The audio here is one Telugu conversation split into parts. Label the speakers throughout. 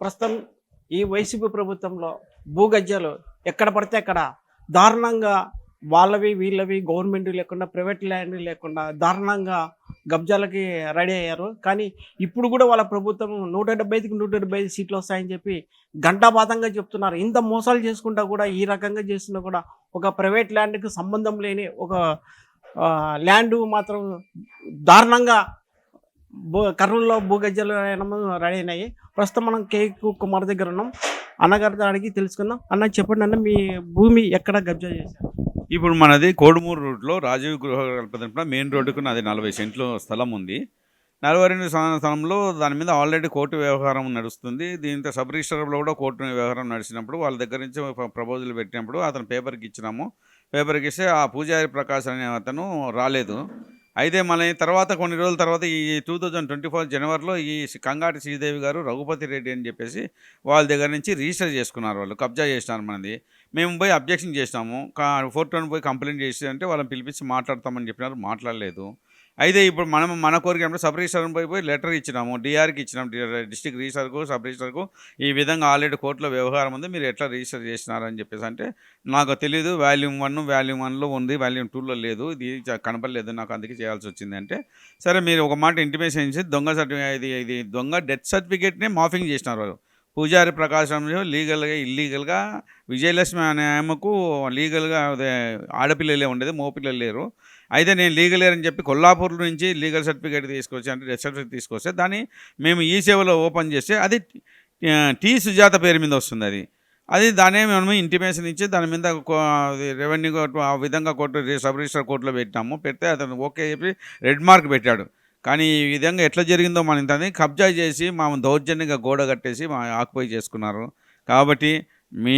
Speaker 1: ప్రస్తుతం ఈ వైసీపీ ప్రభుత్వంలో భూగజ్యాలు ఎక్కడ పడితే అక్కడ దారుణంగా వాళ్ళవి వీళ్ళవి గవర్నమెంట్ లేకుండా ప్రైవేట్ ల్యాండ్ లేకుండా దారుణంగా గబ్జాలకి రెడీ అయ్యారు. కానీ ఇప్పుడు కూడా వాళ్ళ ప్రభుత్వం నూట డెబ్బై ఐదుకి నూట డెబ్బై ఐదు సీట్లు వస్తాయని చెప్పి గంటాపాతంగా చెప్తున్నారు. ఇంత మోసాలు చేసుకుంటా కూడా ఈ రకంగా చేస్తున్నా కూడా ఒక ప్రైవేట్ ల్యాండ్కి సంబంధం లేని ఒక ల్యాండ్ మాత్రం దారుణంగా కర్నూలులో భూగజ్జలు రెడీ అయినాయి. ప్రస్తుతం మనం కేక్ కుమార్ దగ్గర ఉన్నాం. అన్నగారి అడిగి తెలుసుకుందాం. అన్న చెప్పండి అన్న మీ భూమి ఎక్కడ గబ్జా చేశారు?
Speaker 2: ఇప్పుడు మనది కోడుమూరు రూట్లో రాజీవ్ గృహ కల్పన మెయిన్ రోడ్డుకు నాది నలభై సెంట్లు స్థలం ఉంది. నలభై రెండు స్థలంలో దాని మీద ఆల్రెడీ కోర్టు వ్యవహారం నడుస్తుంది. దీంతో సబ్ రిజిస్టర్లో కూడా కోర్టు వ్యవహారం నడిచినప్పుడు వాళ్ళ దగ్గర నుంచి ప్రపోజల్ పెట్టినప్పుడు అతను పేపర్కి ఇచ్చినాము. పేపర్కి ఇస్తే ఆ పూజారి ప్రకాశ్ అనే అతను రాలేదు. అయితే మన తర్వాత కొన్ని రోజుల తర్వాత ఈ టూ థౌజండ్ ట్వంటీ ఫోర్ జనవరిలో ఈ కంగాటి శ్రీదేవి గారు రఘుపతి రెడ్డి అని చెప్పేసి వాళ్ళ దగ్గర నుంచి రిజిస్టర్ చేసుకున్నారు వాళ్ళు కబ్జా చేసినారు మనది. మేము పోయి అబ్జెక్షన్ చేసినాము. ఫోర్ ట్వంటీ పోయి కంప్లైంట్ చేసి అంటే వాళ్ళని పిలిపించి మాట్లాడతామని చెప్పినారు మాట్లాడలేదు. అయితే ఇప్పుడు మనం మన కోరిక సబ్ రిజిస్టర్ పోయి పోయి లెటర్ ఇచ్చినాము డిఆర్కి ఇచ్చినాము డిస్టిక్ రిజిస్టర్కు సబ్ రిజిస్టర్కు ఈ విధంగా ఆల్రెడీ కోర్టులో వ్యవహారం ఉంది. మీరు ఎట్లా రిజిస్టర్ చేసినారని చెప్పేసి అంటే నాకు తెలియదు వాల్యూమ్ వన్ వాల్యూమ్ వన్లో ఉంది. వాల్యూమ్ టూలో లేదు. ఇది కనపడలేదు. నాకు అందుకే చేయాల్సి వచ్చింది అంటే సరే మీరు ఒక మాట ఇంటిమేషన్ ఇచ్చి దొంగ సర్టిఫికేట్ ఇది ఇది దొంగ డెత్ సర్టిఫికేట్ని మాఫింగ్ చేసినారు వాళ్ళు. పూజారి ప్రకాశం లీగల్గా ఇల్లీగల్గా విజయలక్ష్మి అనే ఆమెకు లీగల్గా అదే ఆడపిల్లలే ఉండేది మోపిల్లలు లేరు. అయితే నేను లీగల్ అని చెప్పి కొల్లాపూర్ నుంచి లీగల్ సర్టిఫికేట్ తీసుకొచ్చి అంటే డెత్ సర్టిఫికేట్ తీసుకొస్తే దాన్ని మేము ఈ సేవలో ఓపెన్ చేస్తే అది టీ సుజాత పేరు మీద వస్తుంది అది. అది దానే మేము ఇంటిమేషన్ ఇచ్చి దాని మీద కో- అది రెవెన్యూ కోర్టు ఆ విధంగా కోర్టు సబ్ రిజిస్టర్ కోర్టులో పెట్టినాము పెడితే అతను ఓకే చెప్పి రెడ్ మార్క్ పెట్టాడు. కానీ ఈ విధంగా ఎట్లా జరిగిందో మన ఇంతని కబ్జా చేసి మా దౌర్జన్యంగా గోడ కట్టేసి మా ఆక్యుపై చేసుకున్నారు. కాబట్టి మీ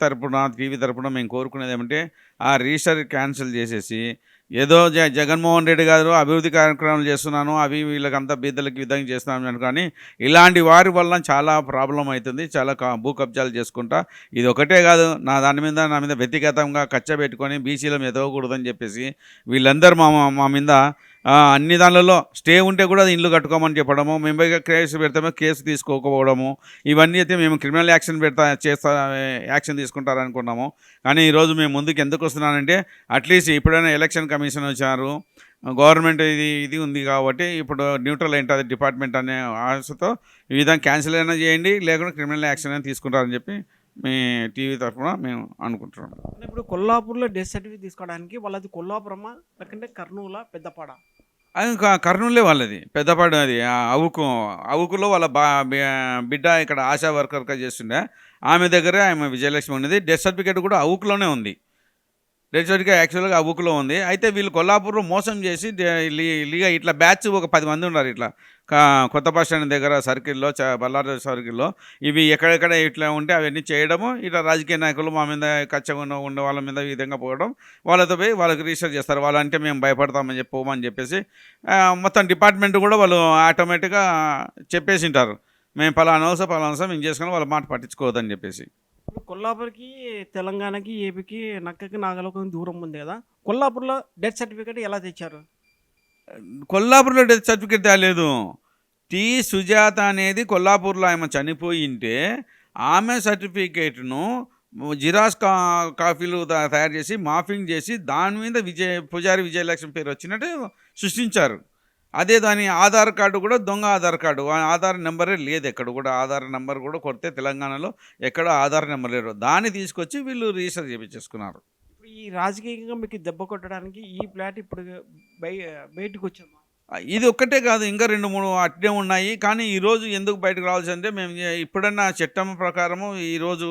Speaker 2: తరపున టీవీ తరపున మేము కోరుకునేది ఏమంటే ఆ రిజిస్టర్ క్యాన్సిల్ చేసేసి ఏదో జ జగన్మోహన్ రెడ్డి గారు అభివృద్ధి కార్యక్రమాలు చేస్తున్నాను అవి వీళ్ళకంతా బీదలకి విధంగా చేస్తున్నాను కానీ ఇలాంటి వారి వల్ల చాలా ప్రాబ్లం అవుతుంది చాలా క- భూ కబ్జాలు చేసుకుంటా. ఇది ఒకటే కాదు నా దాని మీద నా మీద వ్యక్తిగతంగా కచ్చ పెట్టుకొని బీసీలం ఎదవకూడదని చెప్పేసి వీళ్ళందరూ మా మా- మీద అన్ని దానిలలో స్టే ఉంటే కూడా అది ఇల్లు కట్టుకోమని చెప్పడము మేము కేసు పెడతామో కేసు తీసుకోకపోవడము ఇవన్నీ అయితే మేము క్రిమినల్ యాక్షన్ పెడతా చేస్తా యాక్షన్ తీసుకుంటారనుకున్నాము. కానీ ఈరోజు మేము ముందుకు ఎందుకు వస్తున్నానంటే అట్లీస్ట్ ఇప్పుడైనా ఎలక్షన్ కమిషన్ వచ్చారు గవర్నమెంట్ ఇది ఇది ఉంది కాబట్టి ఇప్పుడు న్యూట్రల్ ఏంటది డిపార్ట్మెంట్ అనే ఆశతో ఈ విధంగా క్యాన్సిల్ అయినా చేయండి లేకుంటే క్రిమినల్ యాక్షన్ అయినా తీసుకుంటారని చెప్పి మీ టీవీ తరఫున మేము అనుకుంటున్నాం.
Speaker 1: ఇప్పుడు కొల్లాపూర్లో డెత్ సర్టిఫికేట్ తీసుకోవడానికి వాళ్ళది కొల్లాపురమా లేకుంటే కర్నూల పెద్దపాడ?
Speaker 2: అది కర్నూలే వాళ్ళది. పెద్దపాడు అది. అవుకు అవుకులో వాళ్ళ బా బి- బిడ్డ ఇక్కడ ఆశా వర్కర్గా చేస్తుండే. ఆమె దగ్గరే ఆమె విజయలక్ష్మి ఉన్నది. డెత్ సర్టిఫికేట్ కూడా అవుకులోనే ఉంది. డెత్ యాక్చువల్గా అవుకులో ఉంది. అయితే వీళ్ళు కొల్లాపూర్లో మోసం చేసి డే- లీగా ఇట్లా బ్యాచ్ ఒక పది మంది ఉన్నారు ఇట్లా. కొత్త బస్ స్టాండ్ దగ్గర సర్కిల్లో చ బల్లారి సర్కిల్లో. ఇవి ఎక్కడెక్కడ ఇట్లా ఉంటే అవన్నీ చేయడము ఇట్లా రాజకీయ నాయకులు మా మీద కచ్చగా ఉన్న ఉండే వాళ్ళ మీద ఈ విధంగా పోవడం వాళ్ళతో పోయి వాళ్ళకి రిజిస్టర్ చేస్తారు. వాళ్ళంటే మేము భయపడతామని చెప్పి పోమని చెప్పేసి మొత్తం డిపార్ట్మెంట్ కూడా వాళ్ళు ఆటోమేటిక్గా చెప్పేసి ఉంటారు మేము పలానా అవసరం పలానా అవసరం మేము చేసుకుని వాళ్ళ మాట పట్టించుకోవద్దని చెప్పేసి.
Speaker 1: ఇప్పుడు కొల్లాపూర్కి తెలంగాణకి ఏపీకి నక్కకి నాగలోకం దూరం ఉంది కదా. కొల్లాపూర్లో డెత్ సర్టిఫికేట్ ఎలా తెచ్చారు?
Speaker 2: కొల్లాపూర్లో డెత్ సర్టిఫికేట్ తేలేదు టి. సుజాత అనేది కొల్లాపూర్లో ఆమె చనిపోయింటే ఆమె సర్టిఫికేట్ను జిరాస్ కా కాఫీలు తయారు చేసి మాఫింగ్ చేసి దాని మీద విజయ పూజారి విజయలక్ష్మి పేరు వచ్చినట్టు సృష్టించారు. అదే దాని ఆధార్ కార్డు కూడా దొంగ ఆధార్ కార్డు. ఆ ఆధార్ నెంబరే లేదు ఎక్కడ కూడా. ఆధార్ నెంబర్ కూడా కొడితే తెలంగాణలో ఎక్కడ ఆధార్ నెంబర్ లేరు దాన్ని తీసుకొచ్చి వీళ్ళు రిజిస్టర్ చేయించేసుకున్నారు
Speaker 1: ఇప్పుడు ఈ రాజకీయంగా మీకు దెబ్బ కొట్టడానికి ఈ ప్లాట్ ఇప్పుడు బయ బయటకు వచ్చింది
Speaker 2: ఇది ఒక్కటే కాదు. ఇంకా రెండు మూడు అట్నే ఉన్నాయి. కానీ ఈరోజు ఎందుకు బయటకు రావాల్సి అంటే మేము ఇప్పుడన్నా చట్టం ప్రకారము ఈరోజు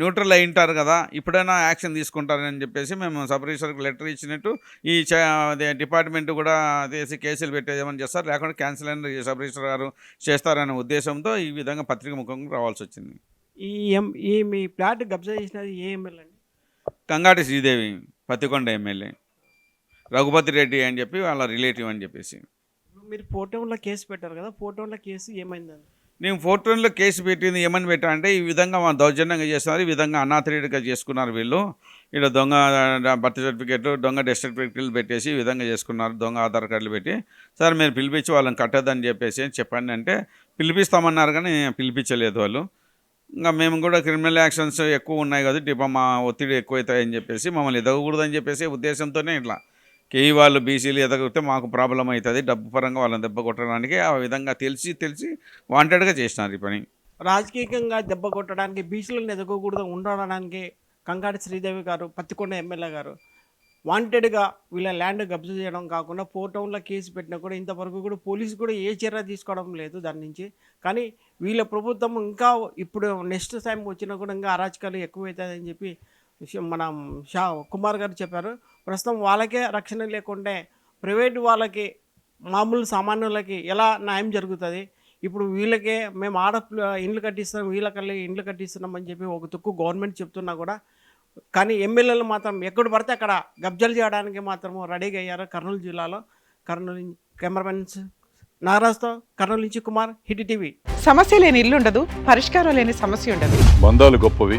Speaker 2: న్యూట్రల్ అయి ఉంటారు కదా ఇప్పుడైనా యాక్షన్ తీసుకుంటారని చెప్పేసి మేము సబ్ రిజిస్టర్కి లెటర్ ఇచ్చినట్టు ఈ డిపార్ట్మెంట్ కూడా తీసి కేసులు పెట్టేదేమని చేస్తారు లేకుంటే క్యాన్సిల్ అయిన సబ్ రిజిస్టర్ గారు చేస్తారనే ఉద్దేశంతో ఈ విధంగా పత్రిక ముఖంగా రావాల్సి వచ్చింది.
Speaker 1: ఈ ఎం ఈ మీ ప్లాట్ కబ్జా చేసినది ఏ ఎమ్మెల్యే అండి?
Speaker 2: కంగాటి శ్రీదేవి పత్తికొండ ఎమ్మెల్యే రఘుపతి రెడ్డి అని చెప్పి వాళ్ళ రిలేటివ్ అని చెప్పేసి.
Speaker 1: మీరు ఫోటోలో కేసు పెట్టారు కదా ఫోటోలో కేసు ఏమైందండి?
Speaker 2: నేను ఫోర్టోన్లో కేసు పెట్టింది ఏమని పెట్టా అంటే ఈ విధంగా మా దౌర్జన్యంగా చేస్తున్నారు ఈ విధంగా అనాథరీడిగా చేసుకున్నారు వీళ్ళు. ఇక్కడ దొంగ బర్త్ సర్టిఫికేట్లు దొంగ డెత్ సర్టిఫికేట్లు పెట్టేసి ఈ విధంగా చేసుకున్నారు దొంగ ఆధార్ కార్డులు పెట్టి. సార్ మీరు పిలిపించి వాళ్ళని కట్టద్దని చెప్పేసి చెప్పండి అంటే పిలిపిస్తామన్నారు కానీ పిలిపించలేదు వాళ్ళు. ఇంకా మేము కూడా క్రిమినల్ యాక్షన్స్ ఎక్కువ ఉన్నాయి కదా ఇప్ప మా ఒత్తిడి ఎక్కువ అవుతాయని చెప్పేసి మమ్మల్ని ఎదగకూడదని చెప్పేసి ఉద్దేశంతోనే ఇట్లా కేఈ వాళ్ళు బీసీలు ఎదగితే మాకు ప్రాబ్లం అవుతుంది డబ్బు పరంగా వాళ్ళని దెబ్బ కొట్టడానికి ఆ విధంగా తెలిసి తెలిసి వాంటెడ్గా చేసినారు ఈ పని.
Speaker 1: రాజకీయంగా దెబ్బ కొట్టడానికి బీసీలను ఎదగకూడదు ఉండడానికి కంగాడి శ్రీదేవి గారు పత్తికొండ ఎమ్మెల్యే గారు వాంటెడ్గా వీళ్ళ ల్యాండ్ కబ్జా చేయడం కాకుండా ఫోర్ టౌన్లో కేసు పెట్టినా కూడా ఇంతవరకు కూడా పోలీసు కూడా ఏ చర్య తీసుకోవడం లేదు దాని నుంచి. కానీ వీళ్ళ ప్రభుత్వం ఇంకా ఇప్పుడు నెక్స్ట్ టైం వచ్చినా కూడా ఇంకా అరాచకాలు ఎక్కువవుతాయని చెప్పి మన షా కుమార్ గారు చెప్పారు. ప్రస్తుతం వాళ్ళకే రక్షణ లేకుంటే ప్రైవేట్ వాళ్ళకి మామూలు సామాన్యులకి ఎలా న్యాయం జరుగుతుంది? ఇప్పుడు వీళ్ళకే మేము ఆడ ఇండ్లు కట్టిస్తున్నాం వీళ్ళకల్లి ఇండ్లు కట్టిస్తున్నాం అని చెప్పి ఒక తుక్కు గవర్నమెంట్ చెప్తున్నా కూడా కానీ ఎమ్మెల్యేలు మాత్రం ఎక్కడ పడితే అక్కడ గబ్జలు చేయడానికి మాత్రం రెడీగా అయ్యారు కర్నూలు జిల్లాలో. కర్నూలు నుంచి కెమెరామెన్ నాగరాజ్తో కర్నూలు నుంచి కుమార్ హిట్ టీవీ.
Speaker 3: సమస్య లేని ఇల్లు ఉండదు పరిష్కారం లేని సమస్య ఉండదు.
Speaker 4: బంధాలు గొప్పవి.